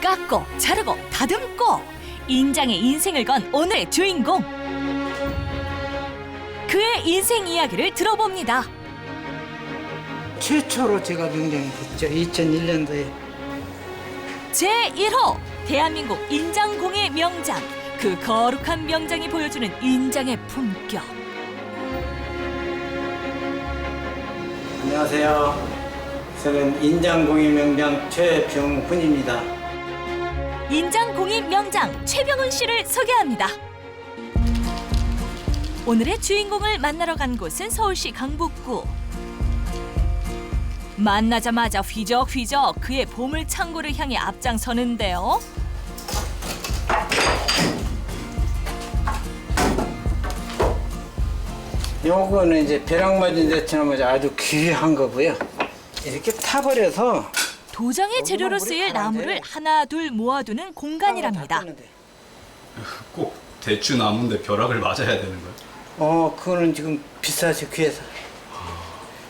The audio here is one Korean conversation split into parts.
깎고 자르고 다듬고 인장에 인생을 건 오늘의 주인공 그의 인생 이야기를 들어봅니다 최초로 제가 명장이 됐죠. 2001년도에. 제1호 대한민국 인장공의 명장 그 거룩한 명장이 보여주는 인장의 품격 안녕하세요. 저는 인장공의 명장 최병훈입니다. 인장 공인 명장 최병훈 씨를 소개합니다. 오늘의 주인공을 만나러 간 곳은 서울시 강북구. 만나자마자 휘적휘적 그의 보물 창고를 향해 앞장서는데요. 요거는 이제 벼락맞은 데처럼 아주 귀한 거고요. 이렇게 타버려서 도장의 재료로 쓰일. 나무를 하나 둘 모아두는 공간이랍니다. 꼭 대추 나무인데 벼락을 맞아야 되는 거예요? 어, 그거는 지금 비싸지 귀해서.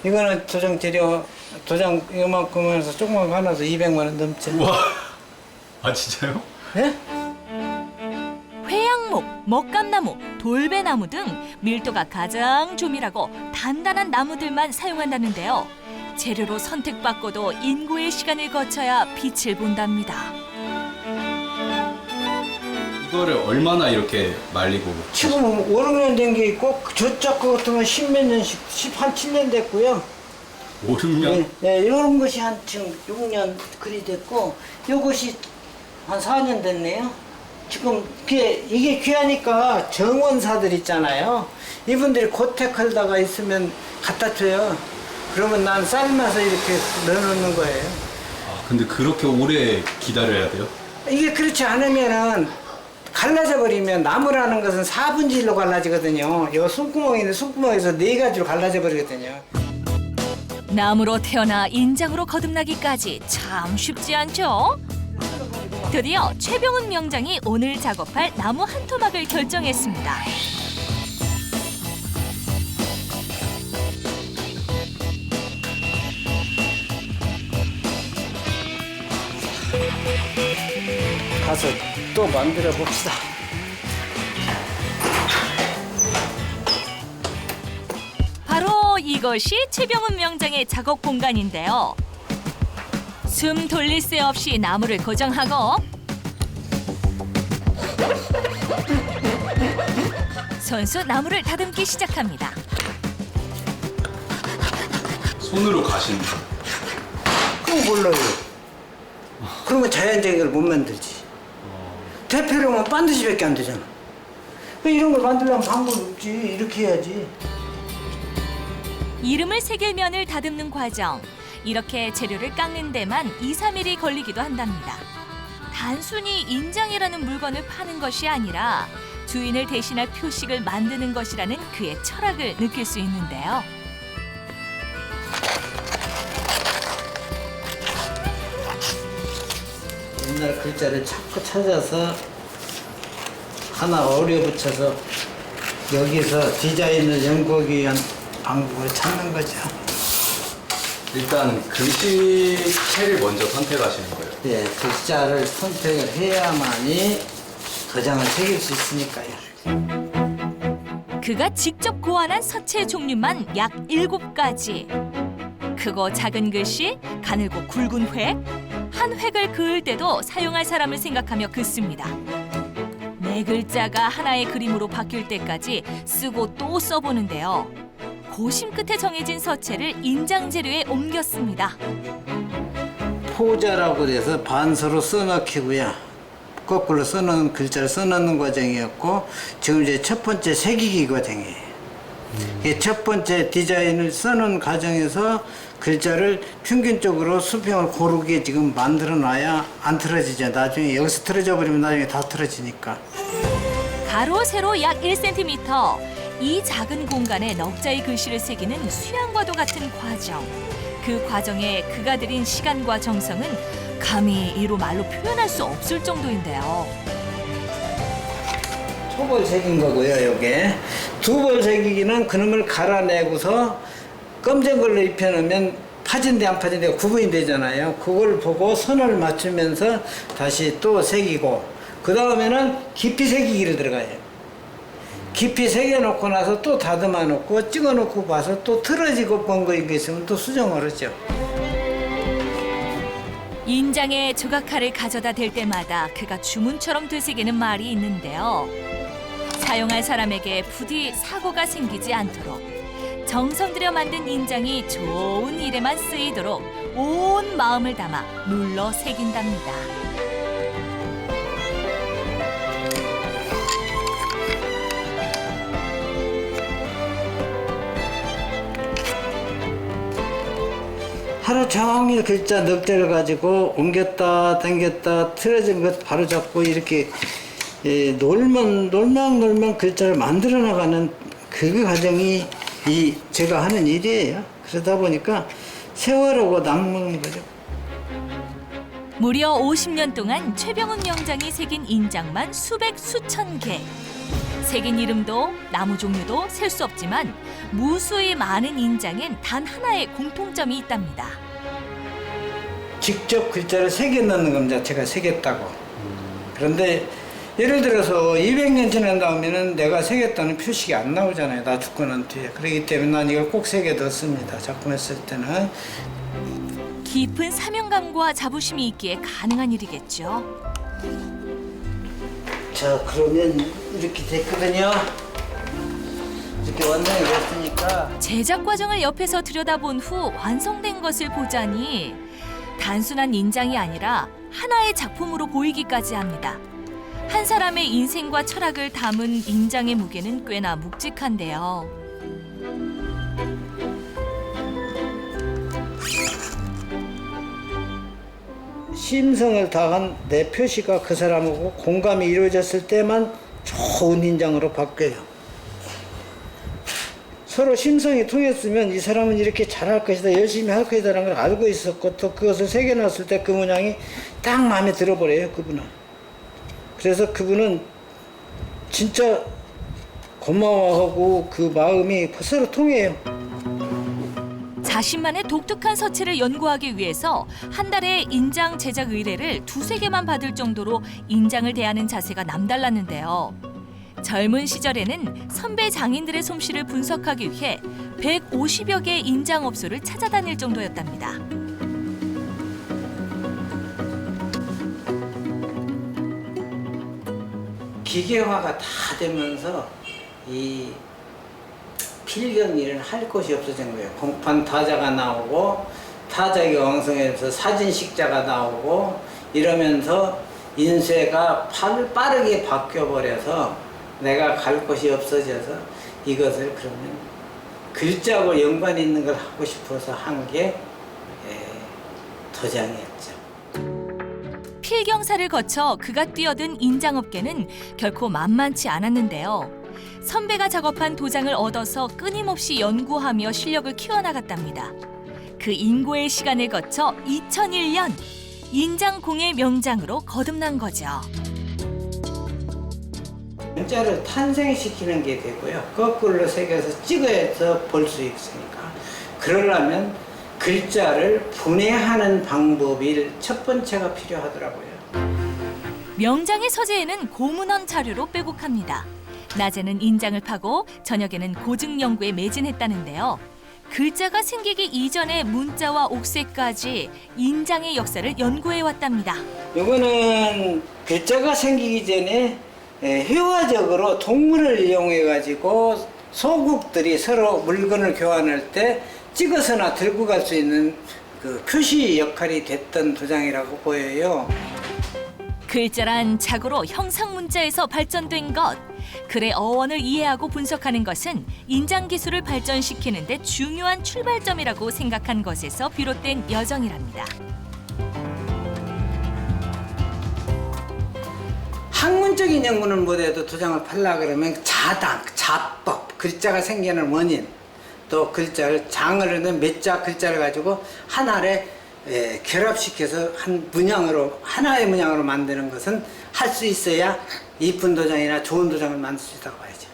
이거는 도장 재료 도장 이만큼 해서 조금만 하나서 200만 원 넘죠. 우와. 아 진짜요? 예? 회양목, 먹감나무, 돌배나무 등 밀도가 가장 조밀하고 단단한 나무들만 사용한다는데요. 재료로 선택받고도 인고의 시간을 거쳐야 빛을 본답니다. 이거를 얼마나 이렇게 말리고 지금 5, 6년 된게 있고 저쪽 거 같은 건 10몇 년씩 10한 7년 됐고요. 5, 6년? 네, 네, 이런 것이 한 지금 6년 그리 됐고 요것이 한 4년 됐네요. 지금 이게, 이게 귀하니까 정원사들 있잖아요. 이분들이 고택 하다가 있으면 갖다 줘요. 그러면 난 삶아서 이렇게 넣어놓는 거예요. 아 근데 그렇게 오래 기다려야 돼요? 이게 그렇지 않으면은 갈라져 버리면 나무라는 것은 4분의 1로 갈라지거든요. 요 손구멍이 있는 손구멍에서 네 가지로 갈라져 버리거든요. 나무로 태어나 인장으로 거듭나기까지 참 쉽지 않죠? 드디어 최병훈 명장이 오늘 작업할 나무 한 토막을 결정했습니다. 가서 또 만들어 봅시다. 바로 이것이 최병훈 명장의 작업 공간인데요. 숨 돌릴 새 없이 나무를 고정하고 손수 나무를 다듬기 시작합니다. 손으로 가시는 거예요? 그건 몰라요. 그러면 자연적인 걸 못 만들지. 대표로만 반드시밖에 안 되잖아. 이런 걸 만들려면 방법이 없지. 이렇게 해야지. 이름을 새길 면을 다듬는 과정. 이렇게 재료를 깎는 데만 2, 3일이 걸리기도 한답니다. 단순히 인장이라는 물건을 파는 것이 아니라 주인을 대신할 표식을 만드는 것이라는 그의 철학을 느낄 수 있는데요. 옛날 글자를 자꾸 찾아서 하나 어려 붙여서 여기서 디자인을 연구하기 위한 방법을 찾는 거죠. 일단 글씨체를 먼저 선택하시는 거예요? 예, 글자를 선택을 해야만이 도장을 새길 수 있으니까요. 그가 직접 고안한 서체 종류만 약 일곱 가지. 크고 작은 글씨, 가늘고 굵은 획, 한 획을 그을 때도 사용할 사람을 생각하며 긋습니다. 네 글자가 하나의 그림으로 바뀔 때까지 쓰고 또 써보는데요. 고심 끝에 정해진 서체를 인장 재료에 옮겼습니다. 포자라고 해서 반서로 써넣기고요. 거꾸로 써놓은 글자를 써넣는 과정이었고 지금 이제 첫 번째 새기기 과정이에요. 이게 첫 번째 디자인을 써놓은 과정에서 글자를 평균적으로 수평을 고르게 지금 만들어 놔야 안 틀어지죠. 나중에 여기서 틀어져 버리면 나중에 다 틀어지니까. 가로 세로 약 1cm. 이 작은 공간에 넉자의 글씨를 새기는 수양과도 같은 과정. 그 과정에 그가 들인 시간과 정성은 감히 이로 말로 표현할 수 없을 정도인데요. 초벌 새긴 거고요, 요게. 두 벌 새기기는 그놈을 갈아내고서 검정 걸로 입혀놓으면 파진대 안 파진대가 구분이 되잖아요. 그걸 보고 선을 맞추면서 다시 또 새기고 그 다음에는 깊이 새기기를 들어가요. 깊이 새겨놓고 나서 또 다듬어 놓고 찍어 놓고 봐서 또 틀어지고 번거인 게 있으면 또 수정을 하죠. 인장에 조각칼을 가져다 댈 때마다 그가 주문처럼 되새기는 말이 있는데요. 사용할 사람에게 부디 사고가 생기지 않도록 정성 들여 만든 인장이 좋은 일에만 쓰이도록 온 마음을 담아 눌러 새긴답니다. 하루 종일 글자 넉대를 가지고 옮겼다 당겼다 틀어진 것 바로 잡고 이렇게 예, 놀면 놀면 놀면 글자를 만들어 나가는 그 과정이 이 제가 하는 일이에요. 그러다 보니까 세월하고 남는 거죠. 무려 50년 동안 최병훈 명장이 새긴 인장만 수백 수천 개. 새긴 이름도 나무 종류도 셀 수 없지만 무수히 많은 인장엔 단 하나의 공통점이 있답니다. 직접 글자를 새겨 넣는 겁니다. 제가 새겼다고. 그런데 예를 들어서 200년 지난 다음에는 내가 새겼다는 표식이 안 나오잖아요. 나 죽고 난 뒤에. 그렇기 때문에 난 이걸 꼭 새겨 넣습니다. 작품을 쓸 때는. 깊은 사명감과 자부심이 있기에 가능한 일이겠죠. 자, 그러면 이렇게 됐거든요. 이렇게 완성이 됐으니까 제작 과정을 옆에서 들여다본 후 완성된 것을 보자니 단순한 인장이 아니라 하나의 작품으로 보이기까지 합니다. 한 사람의 인생과 철학을 담은 인장의 무게는 꽤나 묵직한데요. 심성을 다한 내 표시가 그 사람하고 공감이 이루어졌을 때만 좋은 인장으로 바뀌어요. 서로 심성이 통했으면 이 사람은 이렇게 잘할 것이다, 열심히 할 것이다라는 걸 알고 있었고 또 그것을 새겨놨을 때그 문양이 딱 마음에 들어버려요, 그분은. 그래서 그분은 진짜 고마워하고 그 마음이 서로 통해요. 자신만의 독특한 서체를 연구하기 위해서 한 달에 인장 제작 의뢰를 두세 개만 받을 정도로 인장을 대하는 자세가 남달랐는데요. 젊은 시절에는 선배 장인들의 솜씨를 분석하기 위해 150여 개의 인장업소를 찾아다닐 정도였답니다. 기계화가 다 되면서 이 필경 일은 할 곳이 없어진 거예요. 공판 타자가 나오고 타작이 왕성해서 사진식자가 나오고 이러면서 인쇄가 팔- 빠르게 바뀌어 버려서 내가 갈 곳이 없어져서 이것을 그러면 글자하고 연관 있는 걸 하고 싶어서 한 게 도장이었죠. 필경사를 거쳐 그가 뛰어든 인장업계는 결코 만만치 않았는데요. 선배가 작업한 도장을 얻어서 끊임없이 연구하며 실력을 키워나갔답니다. 그 인고의 시간을 거쳐 2001년 인장공의 명장으로 거듭난 거죠. 문자를 탄생시키는 게 되고요. 거꾸로 새겨서 찍어서 볼 수 있으니까. 그러려면 글자를 분해하는 방법이 첫 번째가 필요하더라고요. 명장의 서재에는 고문헌 자료로 빼곡합니다. 낮에는 인장을 파고 저녁에는 고증 연구에 매진했다는데요. 글자가 생기기 이전의 문자와 옥새까지 인장의 역사를 연구해 왔답니다. 이거는 글자가 생기기 전에 에, 회화적으로 동물을 이용해 가지고 소국들이 서로 물건을 교환할 때 찍어서나 들고 갈 수 있는 그 표시 역할이 됐던 도장이라고 보여요. 글자란 자고로 형상 문자에서 발전된 것. 글의 어원을 이해하고 분석하는 것은 인장 기술을 발전시키는 데 중요한 출발점이라고 생각한 것에서 비롯된 여정이랍니다. 학문적인 연구는 못해도 도장을 팔라 그러면 자당, 자법, 글자가 생기는 원인, 또 글자를 장을 넣는 몇 자 글자를 가지고 하나에 에, 결합시켜서 한 문양으로 하나의 문양으로 만드는 것은 할 수 있어야 이쁜 도장이나 좋은 도장을 만들 수 있다고 봐야죠.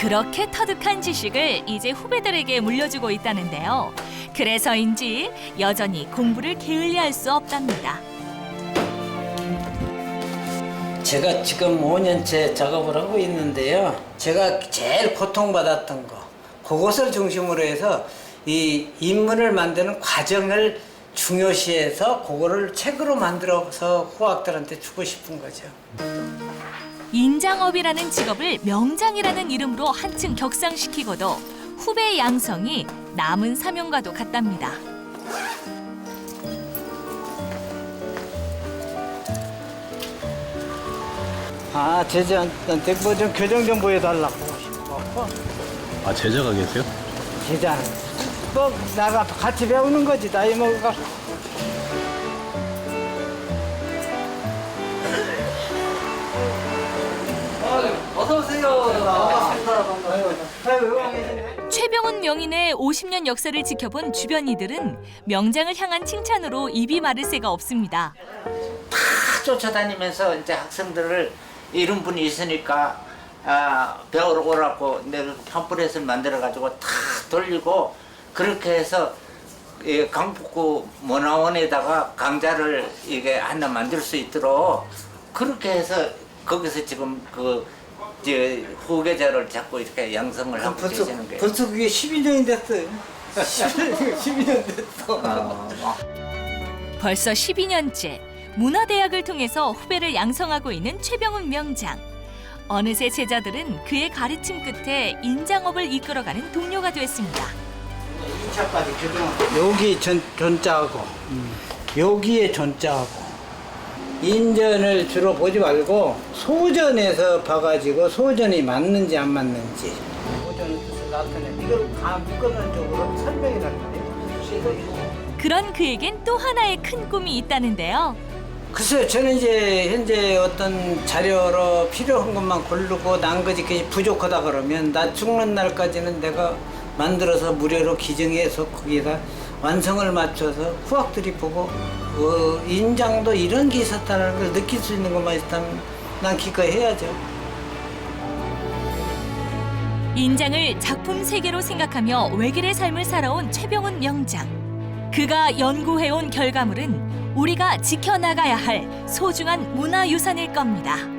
그렇게 터득한 지식을 이제 후배들에게 물려주고 있다는데요. 그래서인지 여전히 공부를 게을리할 수 없답니다. 제가 지금 5년째 작업을 하고 있는데요. 제가 제일 고통받았던 거, 그것을 중심으로 해서 이 인문을 만드는 과정을 중요시해서 그거를 책으로 만들어서 후학들한테 주고 싶은 거죠. 인장업이라는 직업을 명장이라는 이름으로 한층 격상시키고도 후배 양성이 남은 사명과도 같답니다. 아, 제자한테 뭐 좀 교정 좀 보여달라고 싶어. 아 제자가 계세요? 제자는 뭐 나가 같이 배우는 거지 나이 먹어가. 어서 오세요. 반갑습니다. 반갑습니다. 최병훈 명인의 50년 역사를 지켜본 주변 이들은 명장을 향한 칭찬으로 입이 마를 새가 없습니다. 다 쫓아다니면서 이제 학생들을 이런 분이 있으니까 아, 배우러 오라고 내가 팜플렛을 만들어 가지고 다 돌리고 그렇게 해서 이 강북구 문화원에다가 강좌를 이게 하나 만들 수 있도록 그렇게 해서 거기서 지금 그 이제 후계자를 자꾸 이렇게 양성을 하고 벌써 계시는 거예요. 벌써 그게 12년이 됐어요. 12년 됐어. 어, 벌써 12년째 문화대학을 통해서 후배를 양성하고 있는 최병훈 명장. 어느새 제자들은 그의 가르침 끝에 인장업을 이끌어가는 동료가 됐습니다. 2차까지 교정. 여기 전, 전자하고 여기에 전자하고 인전을 주로 보지 말고 소전에서 봐가지고 소전이 맞는지 안 맞는지 소전의 뜻을 나타내 이걸 다 묶어놓은 쪽으로 설명이 나타내요. 그런 그에겐 또 하나의 큰 꿈이 있다는데요. 글쎄요, 저는 이제 현재 어떤 자료로 필요한 것만 고르고 난 거지 그게 부족하다 그러면 나 죽는 날까지는 내가 만들어서 무료로 기증해서 거기에다 완성을 맞춰서 후학들이 보고 어, 인장도 이런 게 있었다는 걸 느낄 수 있는 것만 있다면 난 기꺼이 해야죠. 인장을 작품 세계로 생각하며 외길의 삶을 살아온 최병훈 명장. 그가 연구해온 결과물은 우리가 지켜나가야 할 소중한 문화유산일 겁니다.